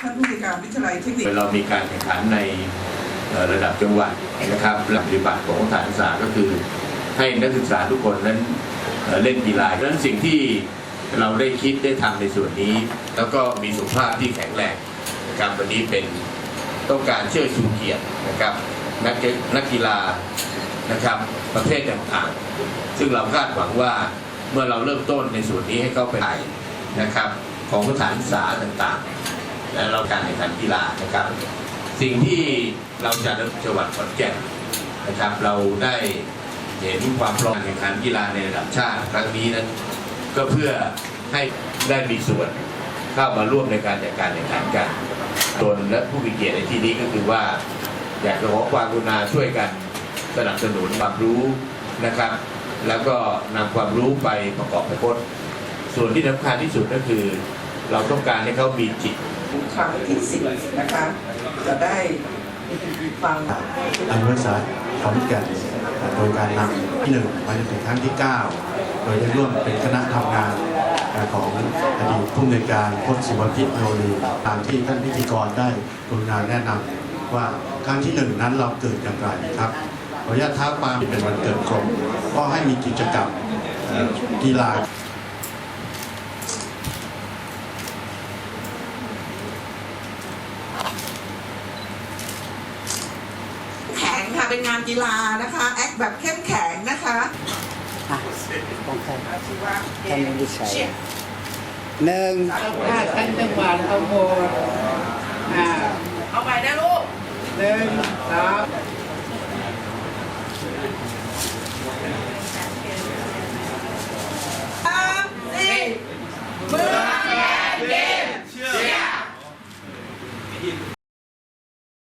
ท่านผู้ในการวิทยาลัยเทคนิคเรามีการแข่งขันในระดับจังหวัดนะครับหลักปฏิบัติของสถานศึกษาก็คือ ให้นักศึกษาทุกคนนั้นเล่นกีฬาดังนั้นสิ่งที่เราได้คิดได้ทำในส่วนนี้ แล้วก็มีสุขภาพที่แข็งแรงนะครับวันนี้เป็นต้องการเชื่อชูเกียรตินะครับนักกนักกีฬานะครับประเภทต่างๆ ซึ่งเราคาดหวังว่า เมื่อเราเริ่มต้นในส่วนนี้ให้เขาไปไหนนะครับ ของสถานศึกษาต่างๆ และเราการแข่งขันกีฬานะครับ สิ่งที่เราจะในจังหวัดขอนแก่นนะครับ เราได้เห็นความพร้อมการแข่งขันกีฬาในระดับชาติครั้งนี้นั้น ก็เพื่อให้ได้มีส่วนเข้ามาร่วมในการจัดการแข่งขันกันตนและผู้มีเกียรติในที่นี้ก็คือว่า อยากจะขอความกรุณาช่วยกันสนับสนุนความรู้นะครับ แล้วก็นำความรู้ไปประกอบไปพจน์ ส่วนที่สำคัญที่สุดก็คือ เราต้องการให้เขามีจิตครั้งที่สิบนะคะ จะได้ฟังอันวิสาขอนแก่นโดยการนำที่หนึ่งมาจนถึงครั้งที่ 9 โดยได้ร่วมเป็นคณะทำงานของอดีตผู้อำนวยการพจน์ศิวพิษโนรีตามที่ท่านพิธีกรได้กรุณาแนะนำว่าครั้งที่หนึ่งนั้นเราเกิดอย่างไรครับ ออนุญาตท้าความเป็นวันเกิดกรมก็ให้มีกิจกรรมเอ่อกีฬาแข็งค่ะเป็นงานกีฬานะคะ แอคแบบเข้มแข็งนะคะอะของใครท่านวิชัยหนึ่งถ้าท่านจังหวัดเอาหมดอ่าเอาไปนะลูกหนึ่งสอง